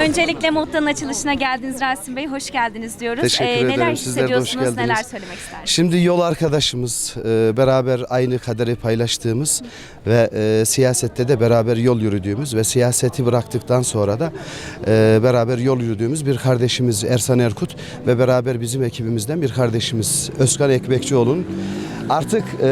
Öncelikle Motta'nın açılışına geldiniz Rasim Bey. Hoş geldiniz diyoruz. Teşekkür Ee, ederim. Neler Sizler de hoş hissediyorsunuz, geldiniz. neler söylemek istersiniz? Şimdi yol arkadaşımız, e, beraber aynı kaderi paylaştığımız ve e, siyasette de beraber yol yürüdüğümüz ve siyaseti bıraktıktan sonra da e, beraber yol yürüdüğümüz bir kardeşimiz Ersan Erkut ve beraber bizim ekibimizden bir kardeşimiz Özkan Ekmekçioğlu'nun artık e,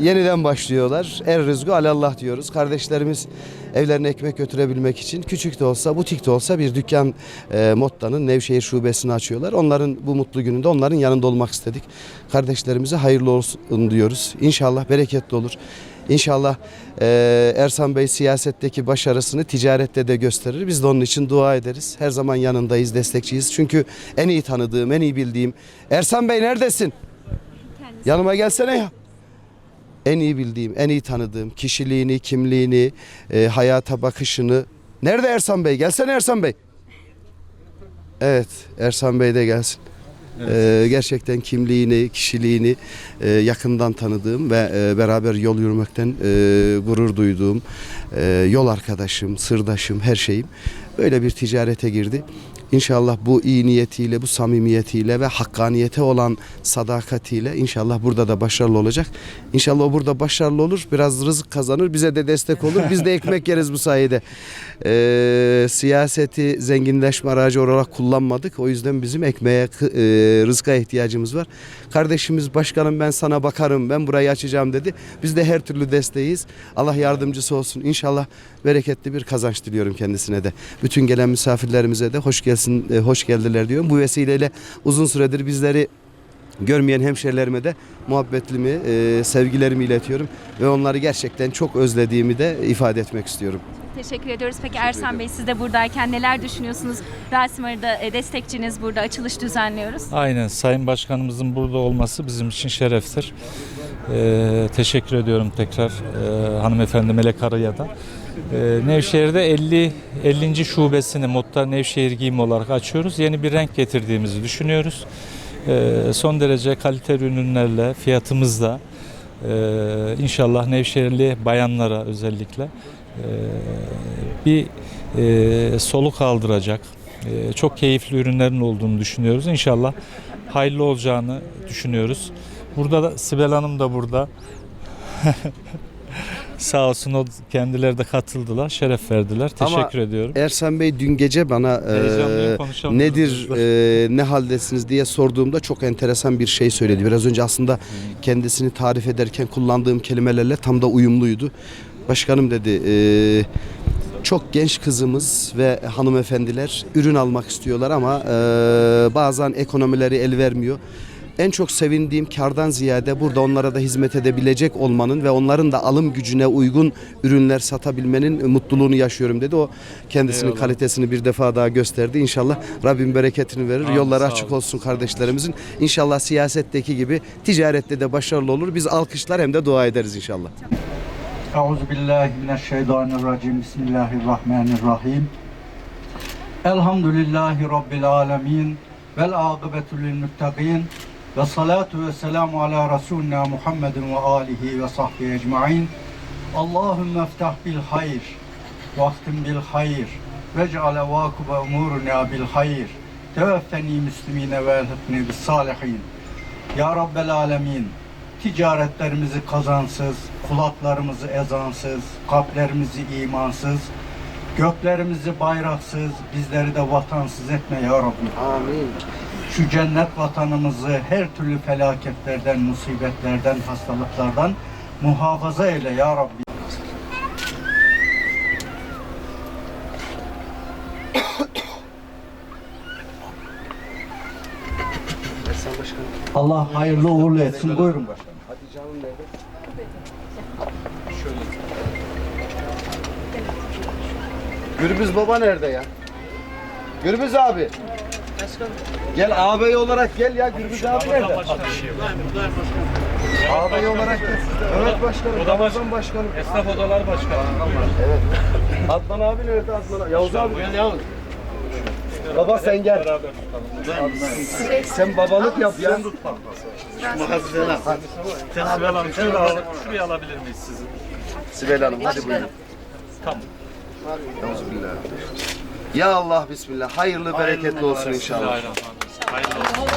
yeniden başlıyorlar. Er rızgı alallah diyoruz. Kardeşlerimiz evlerine ekmek götürebilmek için küçük de olsa, butik de olsa bir dükkan e, Motta'nın Nevşehir şubesini açıyorlar. Onların bu mutlu gününde onların yanında olmak istedik. Kardeşlerimize hayırlı olsun diyoruz. İnşallah bereketli olur. İnşallah e, Ersan Bey siyasetteki başarısını ticarette de gösterir. Biz de onun için dua ederiz. Her zaman yanındayız, destekçiyiz. Çünkü en iyi tanıdığım, en iyi bildiğim Ersan Bey neredesin? Yanıma gelsene ya. En iyi bildiğim, en iyi tanıdığım kişiliğini, kimliğini, e, hayata bakışını. Nerede Ersan Bey? Gelsene Ersan Bey. Evet, Ersan Bey de gelsin. E, gerçekten kimliğini, kişiliğini e, yakından tanıdığım ve e, beraber yol yürümekten e, gurur duyduğum e, yol arkadaşım, sırdaşım, her şeyim böyle bir ticarete girdi. İnşallah bu iyi niyetiyle, bu samimiyetiyle ve hakkaniyete olan sadakatiyle inşallah burada da başarılı olacak. İnşallah o burada başarılı olur, biraz rızık kazanır, bize de destek olur. Biz de ekmek yeriz bu sayede. Ee, siyaseti zenginleşme aracı olarak kullanmadık. O yüzden bizim ekmeğe, e, rızka ihtiyacımız var. Kardeşimiz başkanım ben sana bakarım, ben burayı açacağım dedi. Biz de her türlü desteğiz. Allah yardımcısı olsun. İnşallah bereketli bir kazanç diliyorum kendisine de. Bütün gelen misafirlerimize de hoş gelsin, e, hoş geldiler diyorum. Bu vesileyle uzun süredir bizleri görmeyen hemşerilerime de muhabbetlimi, e, sevgilerimi iletiyorum ve onları gerçekten çok özlediğimi de ifade etmek istiyorum. Teşekkür ediyoruz. Peki Ersan Bey siz de buradayken neler düşünüyorsunuz? Rasim Arı'da e, destekçiniz burada açılış düzenliyoruz. Aynen Sayın Başkanımızın burada olması bizim için şereftir. Ee, teşekkür ediyorum tekrar e, hanımefendi Melek Arı'ya da. Ee, Nevşehir'de 50 50. şubesini Motta Nevşehir Giyim olarak açıyoruz. Yeni bir renk getirdiğimizi düşünüyoruz. Ee, son derece kalite ürünlerle, fiyatımızla e, inşallah Nevşehirli bayanlara özellikle bir soluk aldıracak, çok keyifli ürünlerin olduğunu düşünüyoruz. İnşallah hayırlı olacağını düşünüyoruz. Burada da Sibel Hanım da burada. Sağ olsun o kendileri de katıldılar, şeref verdiler. Ama Teşekkür ediyorum. Ersan Bey dün gece bana e, konuşamıyorum. nedir, e, ne haldesiniz diye sorduğumda çok enteresan bir şey söyledi. Biraz önce aslında kendisini tarif ederken kullandığım kelimelerle tam da uyumluydu. Başkanım dedi, e, çok genç kızımız ve hanımefendiler ürün almak istiyorlar ama e, bazen ekonomileri el vermiyor. En çok sevindiğim kardan ziyade burada onlara da hizmet edebilecek olmanın ve onların da alım gücüne uygun ürünler satabilmenin mutluluğunu yaşıyorum dedi. O kendisinin Eyvallah. kalitesini bir defa daha gösterdi. İnşallah Rabbim bereketini verir. Amin, Yolları açık olun. olsun kardeşlerimizin. İnşallah siyasetteki gibi ticarette de başarılı olur. Biz alkışlar hem de dua ederiz inşallah. Euzu billahi mineşşeytanirracim. Bismillahirrahmanirrahim. Elhamdülillahi rabbil alamin. Vel akıbetu lil muttaqin. Ve salatu ve selamu ala Resulina Muhammedin ve alihi ve sahbihi ecmaîn. Allahümme eftah bil hayr. Vaktim bil hayr. Vec'ale vakıbe umuruna bil hayr. Teveffeni müslimine ve elhikni bis salihin. Ya Rabbel Alemin, ticaretlerimizi kazansız, kulaklarımızı ezansız, kalplerimizi imansız, göklerimizi bayraksız, bizleri de vatansız etme ya Rabbi. Amin. Şu cennet vatanımızı her türlü felaketlerden, musibetlerden, hastalıklardan muhafaza eyle ya Rabbi. Allah hayırlı uğurlu etsin. Buyurun başkanım. Hatice Hanım nerede? Gürbüz baba nerede ya? Gürbüz abi. Gel ağabey olarak gel ya Gürbüz abi nerede? Ağabey olarak gel. Evet başkanım. Ramazan başkanım. Esnaf Odalar Başkanı. Evet. Adnan abi nerede Adnan abi? Yavuz abi. Yavuz. Baba sen gel. Sen babalık yap ya. Sibel Hanım şöyle al, şuraya alabilir miyiz sizi? Sibel Hanım hadi buyurun. Tamam. Euzubillah. Ya Allah bismillah. Hayırlı bereketli olsun inşallah. Hayırlı olsun.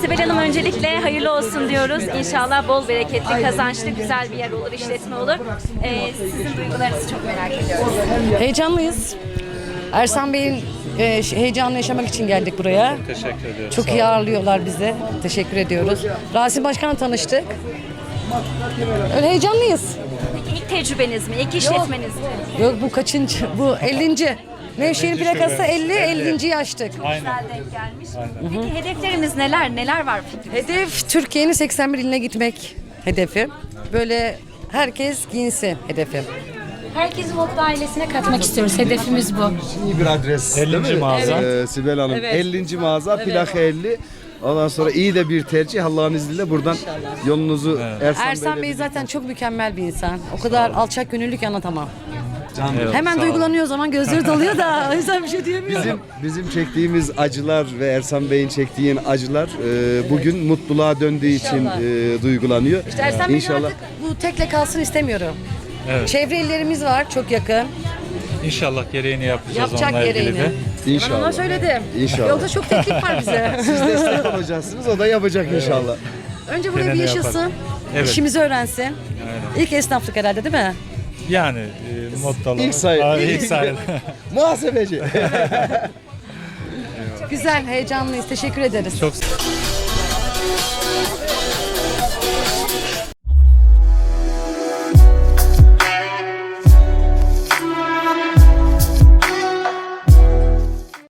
Sibel Hanım öncelikle hayırlı olsun diyoruz. İnşallah bol bereketli, kazançlı, güzel bir yer olur, işletme olur. Ee, sizin duygularınızı çok merak ediyoruz. Heyecanlıyız. Ersan Bey'in e, ş- heyecanını yaşamak için geldik buraya. Teşekkür ediyoruz. Çok iyi ağırlıyorlar bizi. Teşekkür ediyoruz. Rasim Başkan'la tanıştık. Öyle heyecanlıyız. Tecrübeniz mi, ilk işletmeniz mi? Yok bu kaçıncı? Bu 50. Nevşehir'in plakası 50, 50. açtık. Aynen. Güzel denk gelmiş. Peki hedeflerimiz neler, neler var? Hedef Türkiye'nin 81 iline gitmek hedefi. Böyle herkes giyinsin hedefi. Herkesi Mutlu ailesine katmak istiyoruz. Hedefimiz bu. İyi bir adres. 50. değil mi? mağaza. Ee, Sibel Hanım. 50. mağaza plaka 50. Ondan sonra iyi de bir tercih. Allah'ın izniyle buradan yolunuzu Ersan, Ersan Bey'le Bey zaten çok mükemmel bir insan. O kadar alçak gönüllü ki anlatamam. Evet, Hemen sağ olun. duygulanıyor o zaman gözleri doluyor da o yüzden bir şey diyemiyorum. Bizim bizim çektiğimiz acılar ve Ersan Bey'in çektiğin acılar e, bugün mutluluğa döndüğü için İnşallah. e, duygulanıyor. İşte Ersan Bey'in İnşallah. artık bu tekle kalsın istemiyorum. Evet. Çevre illerimiz var çok yakın. İnşallah gereğini yapacağız Yapacak onunla ilgili gereğini. de. Ben ona İnşallah. söyledim. İnşallah. Yolda çok teklif var bize. Siz destek olacaksınız o da yapacak inşallah. Önce buraya bir yaşasın. yapar. Evet. işimizi öğrensin. İlk esnaflık herhalde değil mi? Yani e, moddalar. İlk sayı- Aa, ilk- ilk sayı. Muhasebeci. Güzel, heyecanlıyız. Teşekkür ederiz. Çok